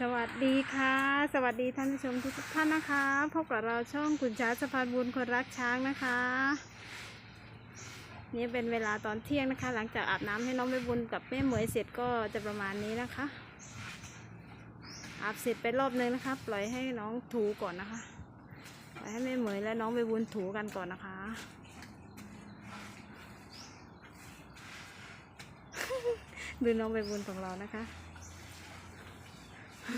สวัสดีค่ะ สวัสดีท่านผู้ชมทุกท่านนะคะพบกับเราช่องคุณช้างสะพานบุญคนรักช้างนะคะ นี่เป็นเวลาตอนเที่ยงนะคะ หลังจากอาบน้ำให้น้องใบบุญกับแม่เหมยเสร็จก็จะประมาณนี้นะคะ อาบเสร็จไปรอบนึงนะคะ ปล่อยให้น้องถูก่อนนะคะปล่อยให้แม่เหมยและน้องใบบุญถูกันก่อนนะคะดูน้องใบบุญของเรานะคะ น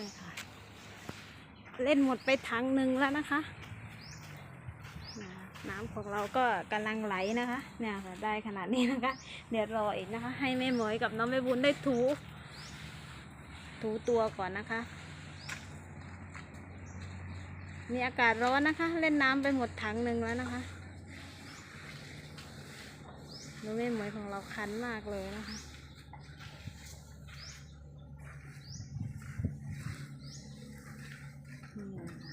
ี่ค่ะ เล่นหมดไปถังหนึ่งแล้วนะคะ นะน้ำของเราก็กำลังไหลนะคะ เนี่ยค่ะได้ขนาดนี้นะคะ เดี๋ยวรออีกนะคะ ให้แม่หมวยกับน้องแม่บุญได้ถู ถูตัวก่อนนะคะ มีอากาศร้อนนะคะ เล่นน้ำไปหมดถังหนึ่งแล้วนะคะดูแม่หมวยของเราคันมากเลยนะคะ อืม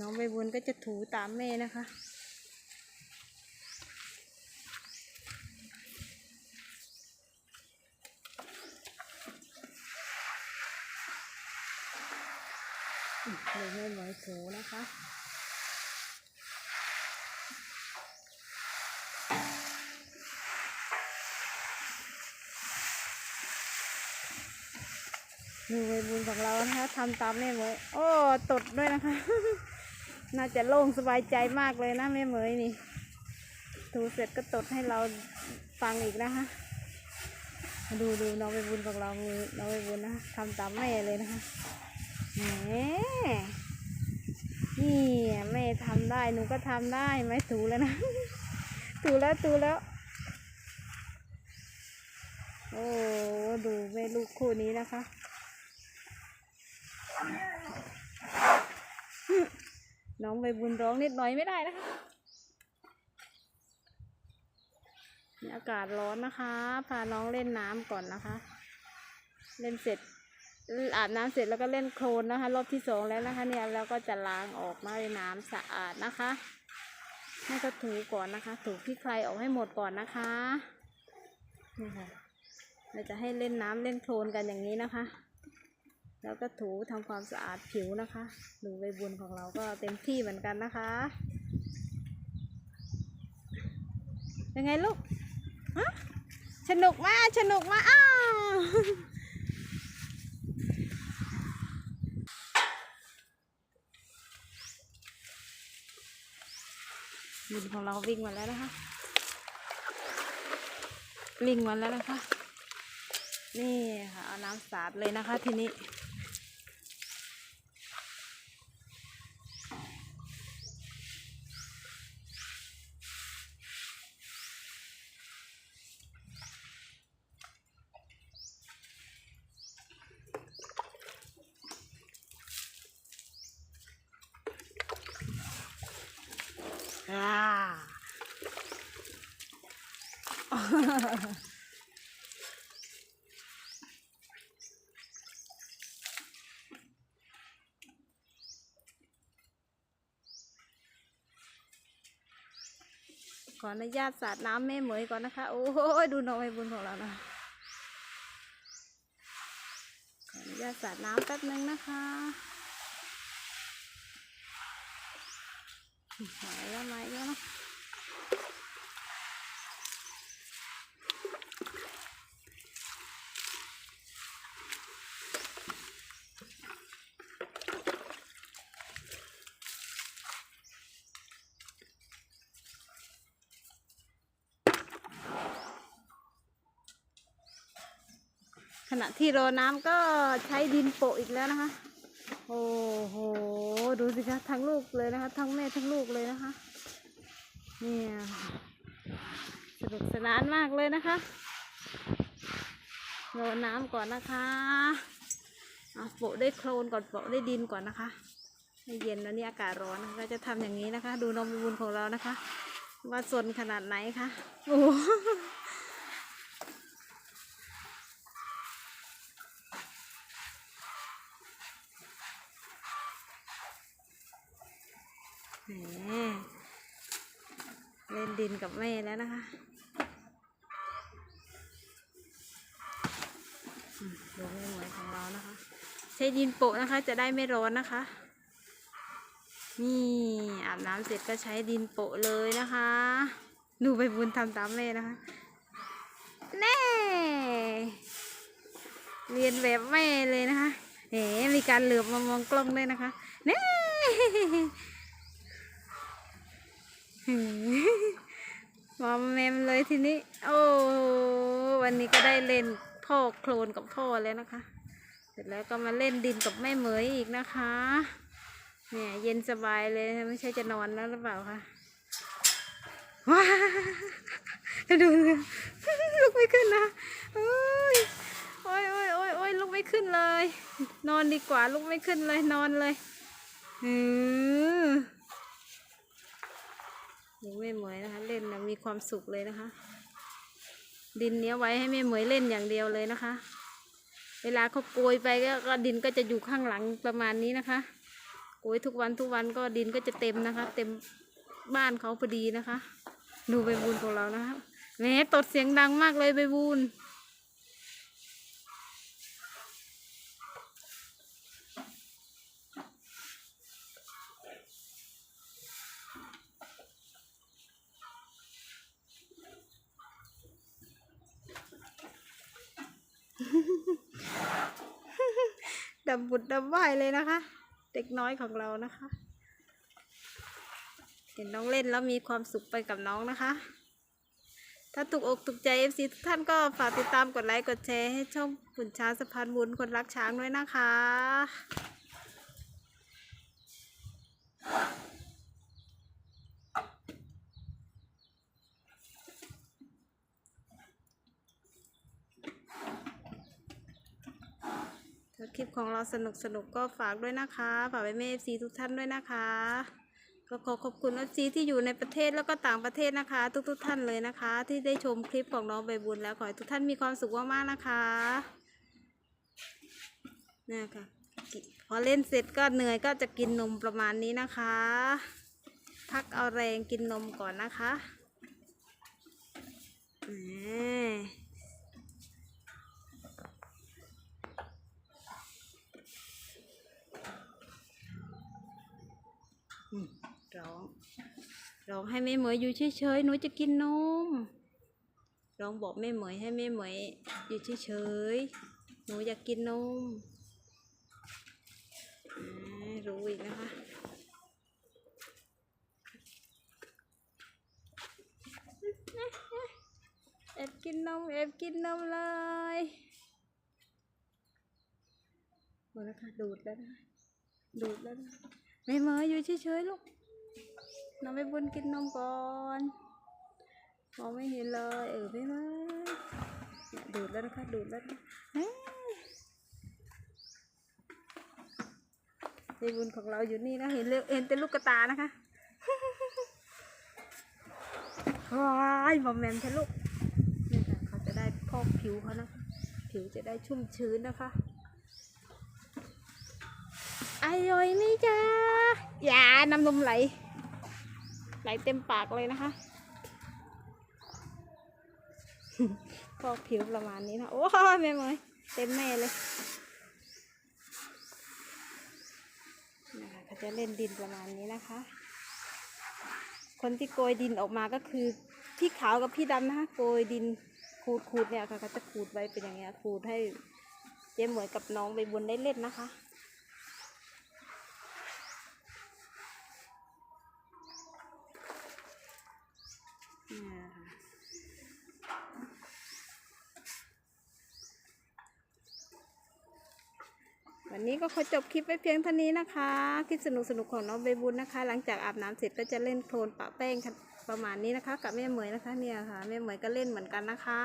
น้องใบบุญก็จะถูตามแม่นะคะ เลยแม่หวยถูนะคะมือใบบุญของเรานะคะทำตามแม่เหมยโอ้ ตดด้วยนะคะ น่าจะโล่งสบายใจมากเลยนะแม่เหมยนี่ ถูเสร็จก็ตดให้เราฟังอีกนะคะ ดูดูน้องใบบุญของเรามือน้องใบบุญนะคะทำตามแม่เลยนะคะแหมนี่แม่ทำได้หนูก็ทำได้ไหมถูแล้วนะ ถูแล้วถูแล้ว โอ้ดูแม่ลูกคู่นี้นะคะ น้องใบบุญร้องนิดหน่อยไม่ได้นะคะนี่อากาศร้อนนะคะ พาน้องเล่นน้ำก่อนนะคะ เล่นเสร็จอาบน้ำเสร็จแล้วก็เล่นโคลนนะคะ รอบที่สองแล้วนะคะ เนี่ยแล้วก็จะล้างออกมาในน้ำสะอาดนะคะแม่ก็ถูก่อนนะคะ ถูที่ใครออกให้หมดก่อนนะคะนี่ค่ะเราจะให้เล่นน้ำเล่นโคลนกันอย่างนี้นะคะ แล้วก็ถูทำความสะอาดผิวนะคะดูใบบุญของเราก็เต็มที่เหมือนกันนะคะยังไงลูกฮะสนุกมากสนุกมากอ้าวบุญของเราวิ่งมาแล้วนะคะ วิ่งมาแล้วนะคะ นี่ค่ะ เอาน้ำสาดเลยนะคะทีนี้ ขออนุญาตสาดน้ำแม่เหมยก่อนนะคะ โอ้ยดูน้องใบบุญของเรานะขออนุญาตสาดน้ำแป๊บนึงนะคะ หายแล้วไหมแล้วนะขณะที่รอน้ำก็ใช้ดินโปะอีกแล้วนะคะ โอ้โห ดูสิคะทั้งลูกเลยนะคะ ทั้งแม่ทั้งลูกเลยนะคะ เนี่ยสนุกสนานมากเลยนะคะโรยน้ำก่อนนะคะเอาโปะด้วยโคลนก่อนโปะด้วยดินก่อนนะคะให้เย็นแล้วนี่อากาศร้อนนะคะก็จะทำอย่างนี้นะคะ ดูนมบุญของเรานะคะ ว่าสนขนาดไหนคะโอ้โหแหมเล่น ดินกับแม่แล้วนะคะ ดูแม่หมวยของเรานะคะ ใช้ดินโปะนะคะ จะได้ไม่ร้อนนะคะ นี่อาบน้ำเสร็จก็ใช้ดินโปะเลยนะคะ ดูไปบุญทำตามแม่นะคะ แน่เรียนแบบแม่เลยนะคะเอ๋มีการเหลือบมามองกล้องด้วยนะคะแน่ มอมแมมเลยทีนี้ โอ้วันนี้ก็ได้เล่นพ่อโคลนกับพ่อแล้วนะคะ เสร็จแล้วก็มาเล่นดินกับแม่เหมยอีกนะคะ เนี่ยเย็นสบายเลยไม่ใช่จะนอนแล้วหรือเปล่าคะว้าดูลุกไม่ขึ้นนะโอ้ยโอ้ยโอ้ยโอ้ยโอ้ยลุกไม่ขึ้นเลย นอนดีกว่าลุกไม่ขึ้นเลยนอนเลยอือยังไม่เหมยนะ มีความสุขเลยนะคะ ดินเนี้ยไว้ให้แม่เหมยเล่นอย่างเดียวเลยนะคะ เวลาเขาโกยไปก็ก็ดินก็จะอยู่ข้างหลังประมาณนี้นะคะโกยทุกวันทุกวันก็ดินก็จะเต็มนะคะ เต็มบ้านเขาพอดีนะคะ ดูใบบุญของเรานะคะแหมตดเสียงดังมากเลยใบบุญ ดับบุดดับไหวเลยนะคะ เด็กน้อยของเรานะคะ เห็นน้องเล่นแล้วมีความสุขไปกับน้องนะคะ ถ้าถูกอกถูกใจ FC ทุกท่านก็ฝากติดตามกดไลค์กดแชร์ให้ช่องขุนช้างสะพานบุญคนรักช้างด้วยนะคะ คลิปของเราสนุกสนุกก็ฝากด้วยนะคะ ฝากไปเมฟซีทุกท่านด้วยนะคะ ก็ขอขอบคุณเอฟซีที่อยู่ในประเทศแล้วก็ต่างประเทศนะคะ ทุกทุกๆท่านเลยนะคะ ที่ได้ชมคลิปของน้องใบบุญแล้วขอให้ทุกท่านมีความสุขมากๆนะคะนี่ค่ะพอเล่นเสร็จก็เหนื่อยก็จะกินนมประมาณนี้นะคะ พักเอาแรงกินนมก่อนนะคะแหม อืมร้อง ร้องให้แม่เหมยอยู่เฉยๆหนูจะกินนมร้องบอกแม่เหมยให้แม่เหมยอยู่เฉยๆหนูอยากกินนมอ่ารู้อีกนะคะแอบกินนมแอบกินนมเลยหมดแล้วค่ะดูดแล้วนะดูดแล้วนะไม่มาอยู่เฉยๆลูก น้องไปบุญกินนมก่อนมองไม่เห็นเลยเออไม่มาเนี่ยดูดแล้วนะคะดูดแล้วนะเฮ้ยในบุญของเราอยู่นี่นะเห็นเลยเห็นแต่ลูกกระตานะคะว้ายบอมแมมใช่ลูกนี่ค่ะเขาจะได้พอกผิวเขานะคะผิวจะได้ชุ่มชื้นนะคะอร่อยไหมจ๊ะอย่าน้ำนมไหล ไหลเต็มปากเลยนะคะพอกผิวประมาณนี้นะโอ้ยแม่เมยเต็มแม่เลยนะคะเขาจะเล่นดินประมาณนี้นะคะ คนที่โกยดินออกมาก็คือพี่ขาวกับพี่ดำนะคะโกยดินขูดขูดเนี่ยค่ะเขาจะขูดไว้เป็นอย่างเงี้ยขูดให้เจ๊เหมวยกับน้องใบบุญได้เล่นนะคะ เนี่ยค่ะ วันนี้ก็ขอจบคลิปไว้เพียงเท่านี้นะคะ คลิปสนุกๆของน้องใบบุญนะคะ หลังจากอาบน้ำเสร็จก็จะเล่นโคลนปะแป้งประมาณนี้นะคะ กับแม่เหมยนะคะเนี่ยค่ะแม่เหมยก็เล่นเหมือนกันนะคะ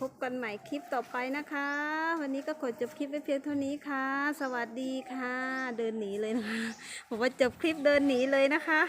พบกันใหม่คลิปต่อไปนะคะ วันนี้ก็ขอจบคลิปไว้เพียงเท่านี้ค่ะ สวัสดีค่ะ เดินหนีเลยนะคะบอกว่าจบคลิปเดินหนีเลยนะคะ